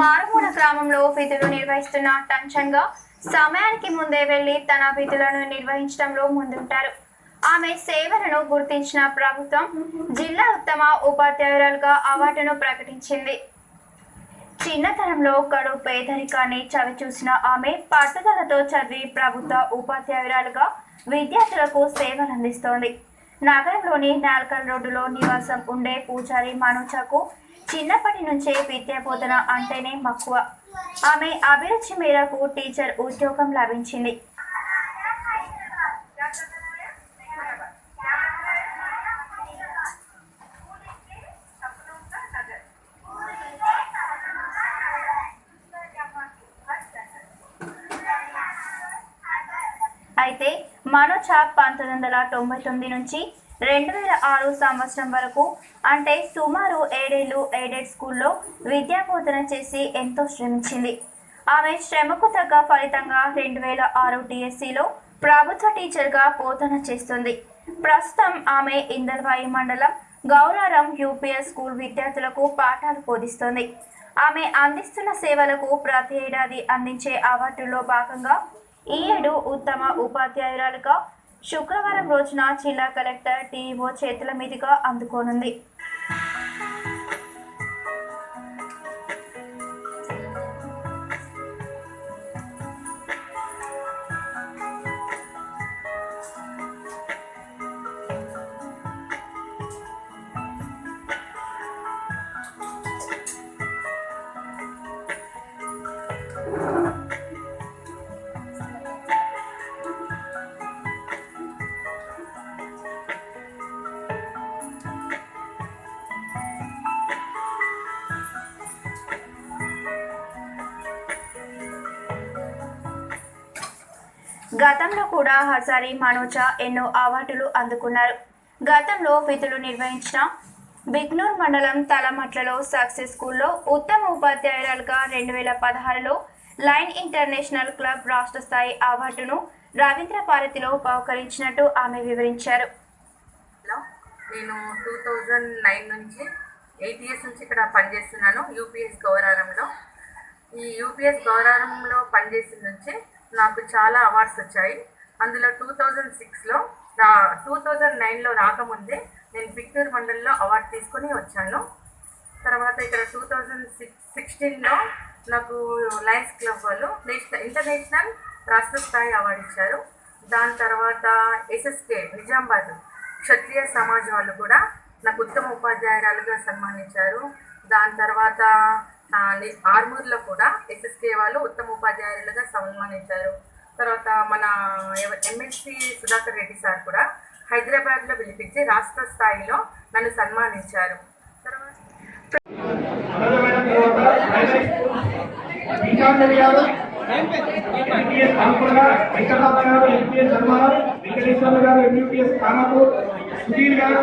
మారుమూల గ్రామంలో విధులు నిర్వహిస్తున్న టంచంగా సమయానికి ముందే వెళ్ళి తన విధులను నిర్వహించడంలో ముందుంటారు. ఆమె సేవలను గుర్తించిన ప్రభుత్వం జిల్లా ఉత్తమ ఉపాధ్యాయురాలుగా అవార్డును ప్రకటించింది. చిన్నతనంలో కడు పేదరికాన్ని చవిచూసిన ఆమె పట్టుదలతో చదివి ప్రభుత్వ ఉపాధ్యాయురాలుగా విద్యార్థులకు సేవలందిస్తోంది. నగరంలోని నాల్కల్ రోడ్డులో నివాసం ఉండే పూజారి మనుషకు చిన్నప్పటి నుంచే విద్యా బోధన అంటేనే మక్కువ. ఆమె అభిరుచి మేరకు టీచర్ ఉద్యోగం లభించింది. అయితే పంతొమ్మిది వందల తొంభై తొమ్మిది నుంచి రెండు వేల ఆరు సంవత్సరం వరకు అంటే సుమారు ఏడేళ్ళు ఎయిడెడ్ స్కూల్లో విద్యాబోధన చేసి ఎంతో శ్రమించింది. ఆమె శ్రమకు తగ్గ ఫలితంగా రెండు వేల ఆరు డిఎస్సిలో ప్రభుత్వ టీచర్గా బోధన చేస్తుంది. ప్రస్తుతం ఆమె ఇందల్వాయి మండలం గౌరారం యూపీఎస్ స్కూల్ విద్యార్థులకు పాఠాలు బోధిస్తుంది. ఆమె అందిస్తున్న సేవలకు ప్రతి ఏడాది అందించే అవార్డుల్లో భాగంగా ఈ ఏడు ఉత్తమ ఉపాధ్యాయురాలుగా శుక్రవారం రోజున జిల్లా కలెక్టర్ టీఓ చేతుల మీదుగా అందుకోనుంది. గతంలో కూడా హజారీ మనోజ ఎన్నో అవార్డులు అందుకున్నారు. గతంలో విధులు నిర్వహించిన బిగ్నూర్ మండలం తలమట్లలో సక్సెస్ స్కూల్లో ఉత్తమ ఉపాధ్యాయురాలుగా రెండు వేల పదహారులో లైన్ ఇంటర్నేషనల్ క్లబ్ రాష్ట్ర స్థాయి అవార్డును రవీంద్ర భారతిలో ఉపకరించినట్టు ఆమె వివరించారు. నేను టూ థౌజండ్ నైన్ నుంచి ఎయిట్ ఇయర్స్ నుంచి ఇక్కడ పనిచేస్తున్నాను యూపీఎస్ గౌరారంలో ఈ యూపీఎస్ గౌరారంలో పనిచేసిన నుంచి నాకు చాలా అవార్డ్స్ వచ్చాయి. అందులో టూ థౌజండ్ సిక్స్లో రా టూ థౌజండ్ నైన్లో రాకముందే నేను బిక్నూర్ మండలిలో అవార్డు తీసుకొని వచ్చాను. తర్వాత ఇక్కడ టూ థౌజండ్ సిక్స్ సిక్స్టీన్లో నాకు లయన్స్ క్లబ్ వాళ్ళు నేషనల్ ఇంటర్నేషనల్ రాష్ట్ర స్థాయి అవార్డు ఇచ్చారు. దాని తర్వాత ఎస్ఎస్కే నిజామాబాద్ క్షత్రియ సమాజ్ వాళ్ళు కూడా నాకు ఉత్తమ ఉపాధ్యాయురాలుగా సన్మానించారు. దాని తర్వాత ఆర్మూర్లో కూడా ఎస్ఎస్కే వాళ్ళు ఉత్తమ ఉపాధ్యాయులుగా సన్మానించారు. తర్వాత మన ఎమ్మెల్సీ సుధాకర్ రెడ్డి సార్ కూడా హైదరాబాద్లో పిలిపించి రాష్ట్ర స్థాయిలో నన్ను సన్మానించారు. తర్వాత ఎంపీఎస్ గారు ఎంపీఎస్ గారు సుధీర్ గారు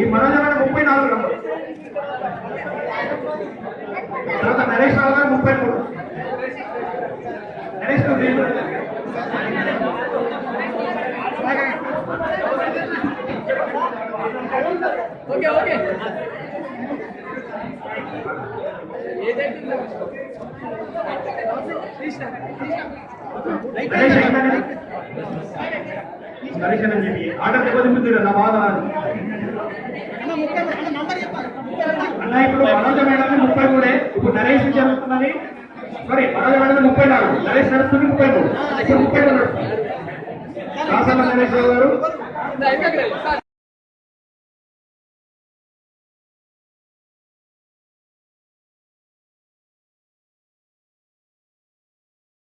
ఈ మనోజమైన ముప్పై నాలుగు నంబర్. తర్వాత నరేష్ రావు గారు ముప్పై మూడు. నరేష్ గారు. నరేష్ అని చెప్పి ఆర్డర్ దెబ్బతింటుంది నా బాధ అన్న ఇప్పుడు మనోజ మేడం ముప్పై మూడే. ఇప్పుడు నరేష్ జరుగుతున్నది సారీ మనోజ మేడం ముప్పై నాలుగు. నరేష్ నడుస్తుంది ముప్పై మూడు. ఇప్పుడు ముప్పై మూడు రాసన్న నరేష్ రావు గారు.